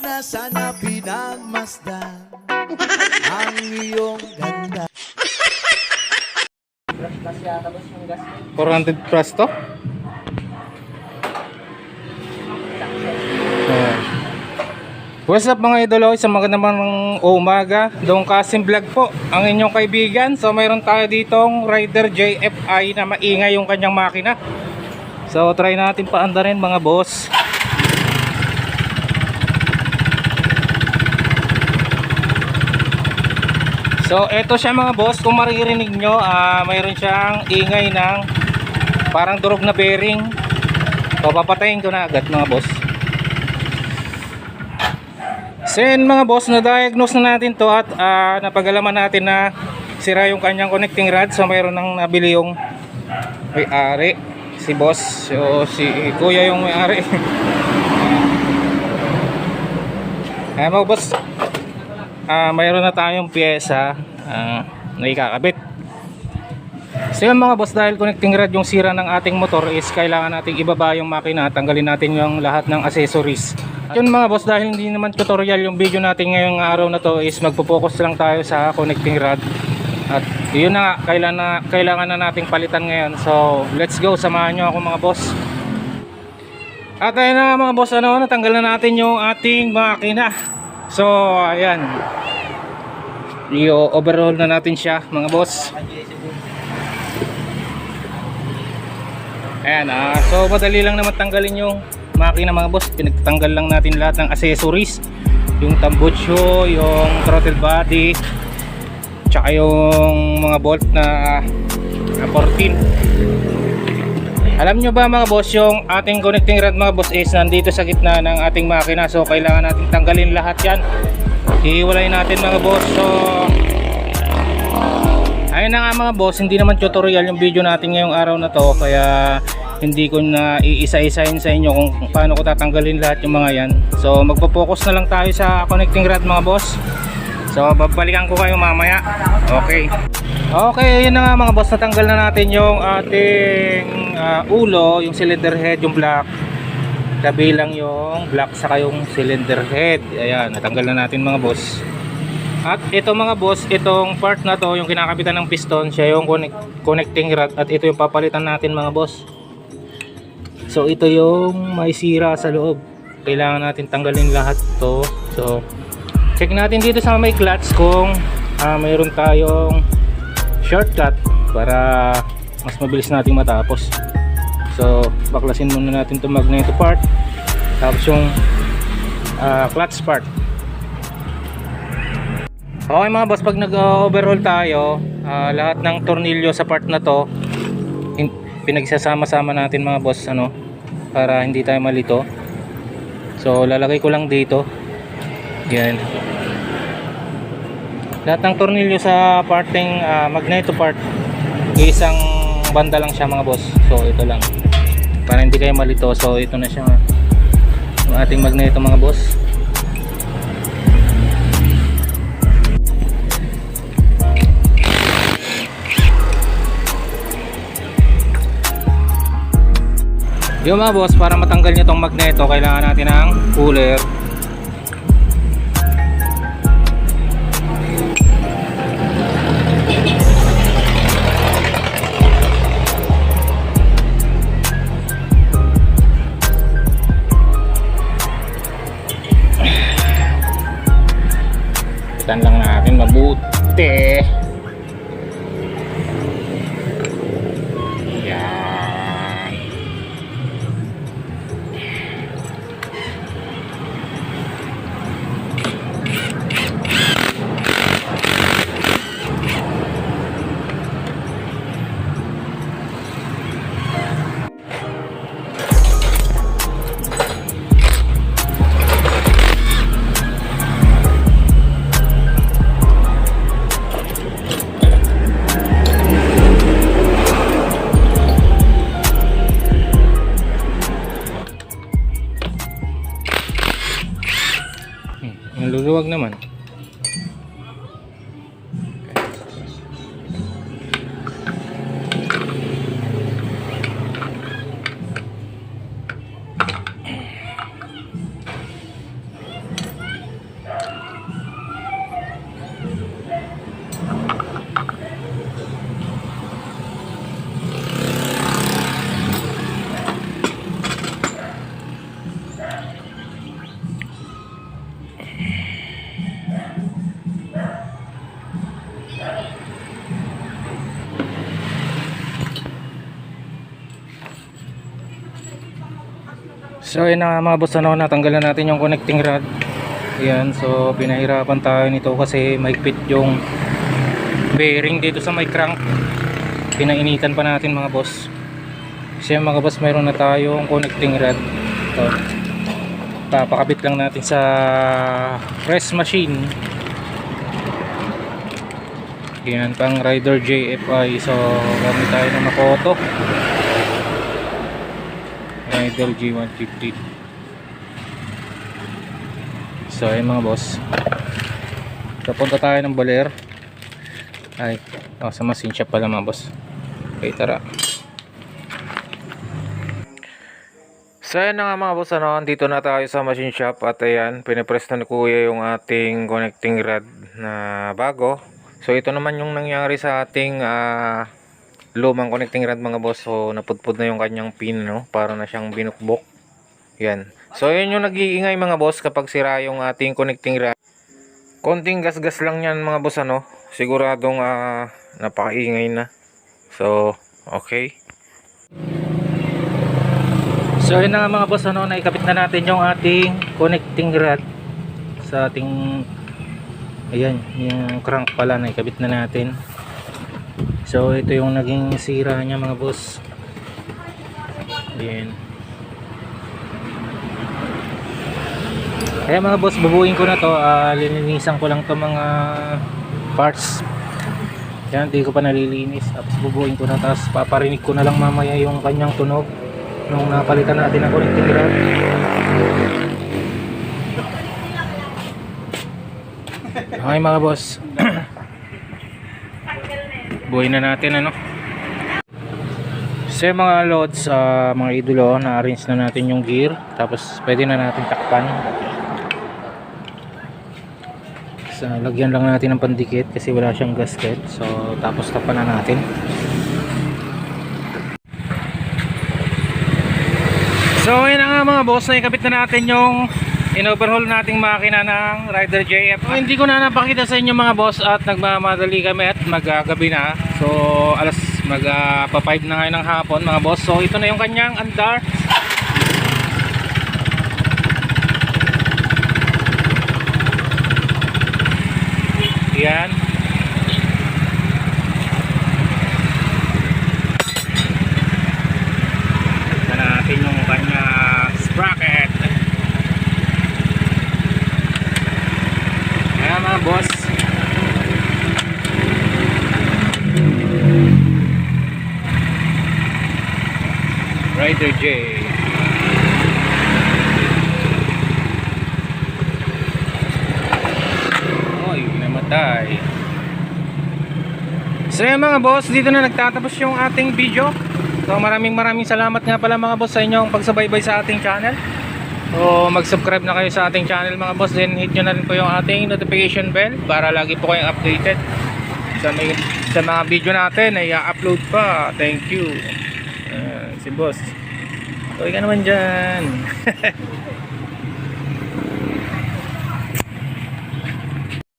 na sana pinagmasdan ang iyong ganda. 400 plus to? What's up mga idolo? Isang magandang umaga. Doong Kasim Vlog po, ang inyong kaibigan. So mayroon tayo ditong Rider JFI na maingay yung kanyang makina. So try natin paandarin mga boss. So eto siya mga boss, kung maririnig nyo, ah, mayroon siyang ingay ng parang durog na bearing. So papatayin ko na agad mga boss. So mga boss, na-diagnose na natin to at ah, napagalaman natin na sira yung kanyang connecting rod. So mayroon nang nabili yung may-ari, si boss. So si kuya yung may-ari. Ayan mga boss, ah mayroon na tayong pyesa ah, na ikakabit. So yun mga boss, dahil connecting rod yung sira ng ating motor is kailangan nating ibaba yung makina tanggalin natin yung lahat ng accessories. At yun mga boss, dahil hindi naman tutorial yung video natin ngayong araw na to is magpo-focus lang tayo sa connecting rod. At yun na nga, kailangan na, kailangan na nating palitan ngayon. So let's go, samahan nyo ako mga boss. At ayun na mga boss, ano, natanggal na natin yung ating makina. So, ayan. I-overhaul na natin siya, mga boss. Ayan, ah, so madali lang naman tanggalin yung makina mga boss. Pinagtanggal lang natin lahat ng accessories. Yung tambucho, yung throttle body, tsaka yung mga bolt na, na 14. Alam nyo ba mga boss, yung ating connecting rod mga boss is nandito sa gitna ng ating makina. So kailangan natin tanggalin lahat yan. Hihiwalay natin mga boss. So ayun na nga mga boss, hindi naman tutorial yung video natin ngayong araw na to. Kaya hindi ko na iisa-isahin sa inyo kung paano ko tatanggalin lahat yung mga yan. So magpo-focus na lang tayo sa connecting rod mga boss. So babalikan ko kayo mamaya. Okay. Okay, yun na nga mga boss, natanggal na natin yung ating ah, ulo, yung cylinder head, yung black. Kabilang yung black saka yung cylinder head. Ayan, natanggal na natin mga boss. At ito mga boss, itong part na to, yung kinakapitan ng piston, siya yung connect, connecting rod at ito yung papalitan natin mga boss. So ito yung may sira sa loob. Kailangan natin tanggalin lahat to. So check natin dito sa may clutch kung ah, mayroon tayong shortcut para mas mabilis nating matapos. So baklasin muna natin itong magneto part tapos yung ah, clutch part. Okay mga boss, pag nag-overhaul tayo, ah, lahat ng tornilyo sa part na to, pinagsasama-sama natin mga boss ano, para hindi tayo malito. So lalagay ko lang dito. Yan. Lahat ng tornilyo sa parting ah, magneto part, isang banda lang siya mga boss. So ito lang. Para hindi kayo malito. So ito na siya yung ating magneto mga boss. Yung mga boss, para matanggal nyo tong magneto, kailangan natin ng cooler. Natin mabuti. Naluluwag naman. So ayun na mga boss ano, natanggalan natin yung connecting rod. Ayan, so pinahirapan tayo nito kasi mahigpit yung bearing dito sa may crank. Pinainitan pa natin mga boss. Kasi mga boss, mayroon na tayong connecting rod. Ito. Papakabit lang natin sa press machine. Yan pang Rider JFI. So gamit tayo ng Makoto. Rider G150 So ayun mga boss. Papunta tayo ng Baler Ay oh, Sa machine shop pala mga boss. Okay tara. So ayun na nga mga boss ano, Dito na tayo sa machine shop At ayan Pinipresto ni kuya yung ating connecting rod Na bago. So ito naman yung nangyari sa ating ah, lumang connecting rod mga boss. So napudpud na yung kanyang pin no? Para na siyang binukbok. Yan. So yun yung nag-iingay mga boss kapag sira yung ating connecting rod. Konting gas-gas lang yan mga boss ano? Siguradong uh, napakaingay na. So okay. So yun na mga boss ano? Naikabit na natin yung ating connecting rod sa ating ayan yung crank pala naikabit na natin So ito yung naging sira niya mga boss. Ayan. Kaya mga boss, bubuin ko na to. ah, lininisan ko lang to mga parts. Yan, di ko pa nalilinis. Tapos bubuin ko na. Tapos paparinig ko na lang mamaya yung kanyang tunog. Nung napalitan natin ang connecting rod. Okay mga boss. buhay na natin ano? So mga loads ah, mga idolo na arrange na natin yung gear. Tapos pwede na natin takpan. So, lagyan lang natin ng pandikit kasi wala siyang gasket. So tapos takpan na natin. So yun na nga mga boss. Na ikabit na natin yung in-overhaul nating makina ng Rider JF. So, hindi ko na napakita sa inyo mga boss at nagmamadali kami at magagabi na. So alas mag uh, pa 5 na ngayon ng hapon mga boss. So ito na yung kanyang andar. Yan. Ito natin yung kanyang sprocket. Ayan mga boss. Rider J. Oy, namatay. So yun mga boss, dito na nagtatapos yung ating video. So maraming maraming salamat nga pala mga boss sa inyong pagsubaybay sa ating channel. So mag-subscribe na kayo sa ating channel mga boss Then hit nyo na rin po yung ating notification bell Para lagi po kayong updated Sa, may, sa mga video natin ay upload pa Thank you Ayan, Si boss Tuloy ka naman dyan